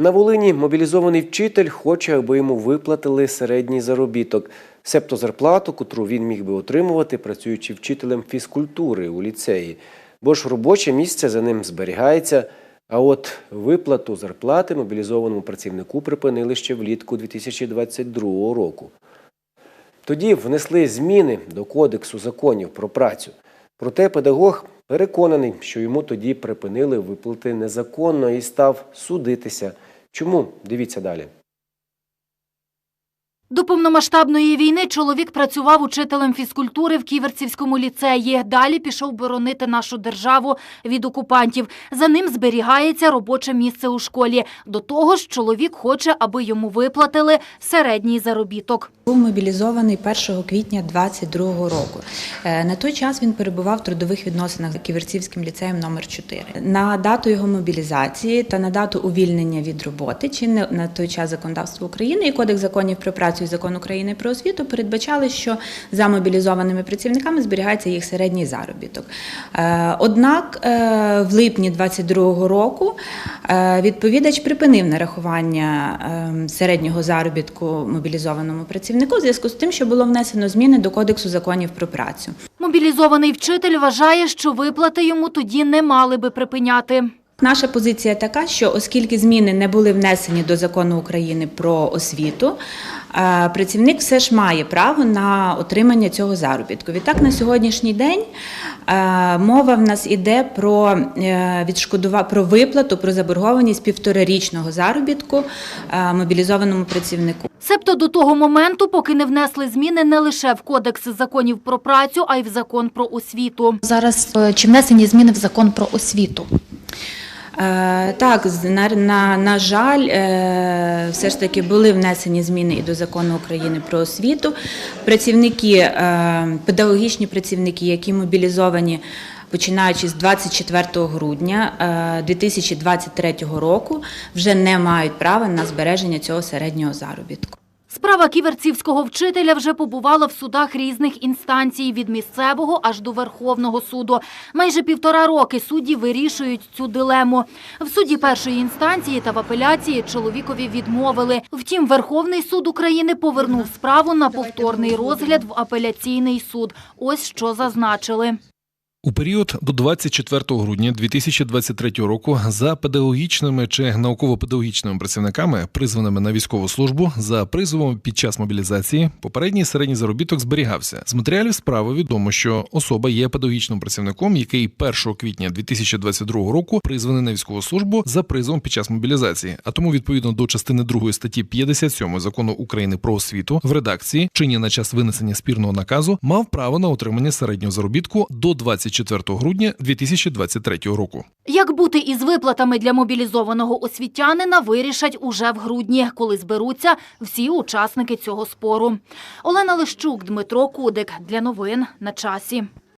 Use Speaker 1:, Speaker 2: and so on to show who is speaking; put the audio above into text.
Speaker 1: На Волині мобілізований вчитель хоче, аби йому виплатили середній заробіток, себто зарплату, котру він міг би отримувати, працюючи вчителем фізкультури у ліцеї. Бо ж робоче місце за ним зберігається. А от виплату зарплати мобілізованому працівнику припинили ще влітку 2022 року. Тоді внесли зміни до Кодексу законів про працю. Проте педагог переконаний, що йому тоді припинили виплати незаконно і став судитися. Чому? Дивіться далі.
Speaker 2: До повномасштабної війни чоловік працював учителем фізкультури в Ківерцівському ліцеї. Далі пішов боронити нашу державу від окупантів. За ним зберігається робоче місце у школі. До того ж, чоловік хоче, аби йому виплатили середній заробіток.
Speaker 3: Був мобілізований 1 квітня 22 року. Е, На той час він перебував в трудових відносинах з Ківерцівським ліцеєм номер 4 На дату його мобілізації та на дату увільнення від роботи чинне на той час законодавство України і Кодекс законів про працю і закон України про освіту передбачали, що за мобілізованими працівниками зберігається їх середній заробіток. Е, Однак е, в липні 22 року е, відповідач припинив нарахування середнього заробітку мобілізованому працівнику в зв'язку з тим, що було внесено зміни до Кодексу законів про працю.
Speaker 2: Мобілізований вчитель вважає, що виплати йому тоді не мали би припиняти.
Speaker 3: Наша позиція така, що оскільки зміни не були внесені до закону України про освіту, е, працівник все ж має право на отримання цього заробітку. Відтак на сьогоднішній день е, мова в нас іде про е, відшкодува про виплату, про заборгованість півторарічного заробітку мобілізованому працівнику.
Speaker 2: Себто до того моменту, поки не внесли зміни не лише в Кодекс законів про працю, а й в закон про освіту.
Speaker 4: Зараз чи внесені зміни в закон про освіту?
Speaker 3: Е, Так, на, на, на жаль, е, все ж таки були внесені зміни і до закону України про освіту. Працівники, е, педагогічні працівники, які мобілізовані починаючи з 24 грудня е, 2023 року, вже не мають права на збереження цього середнього заробітку.
Speaker 2: Справа ківерцівського вчителя вже побувала в судах різних інстанцій від місцевого аж до Верховного суду. Майже півтора роки судді вирішують цю дилему. В суді першої інстанції та в апеляції чоловікові відмовили. Втім, Верховний суд України повернув справу на повторний розгляд в апеляційний суд. Ось що зазначили.
Speaker 5: У період до 24 грудня 2023 року за педагогічними чи науково-педагогічними працівниками, призваними на військову службу, за призовом під час мобілізації, попередній середній заробіток зберігався. З матеріалів справи відомо, що особа є педагогічним працівником, який 1 квітня 2022 року призваний на військову службу за призовом під час мобілізації. А тому, відповідно до частини 2 статті 57 закону України про освіту, в редакції, чинні на час винесення спірного наказу, мав право на отримання середнього заробітку до 24 грудня 2023 року.
Speaker 2: Як бути із виплатами для мобілізованого освітянина, вирішать уже в грудні, коли зберуться всі учасники цього спору. Олена Лищук, Дмитро Кудик. Для новин на часі.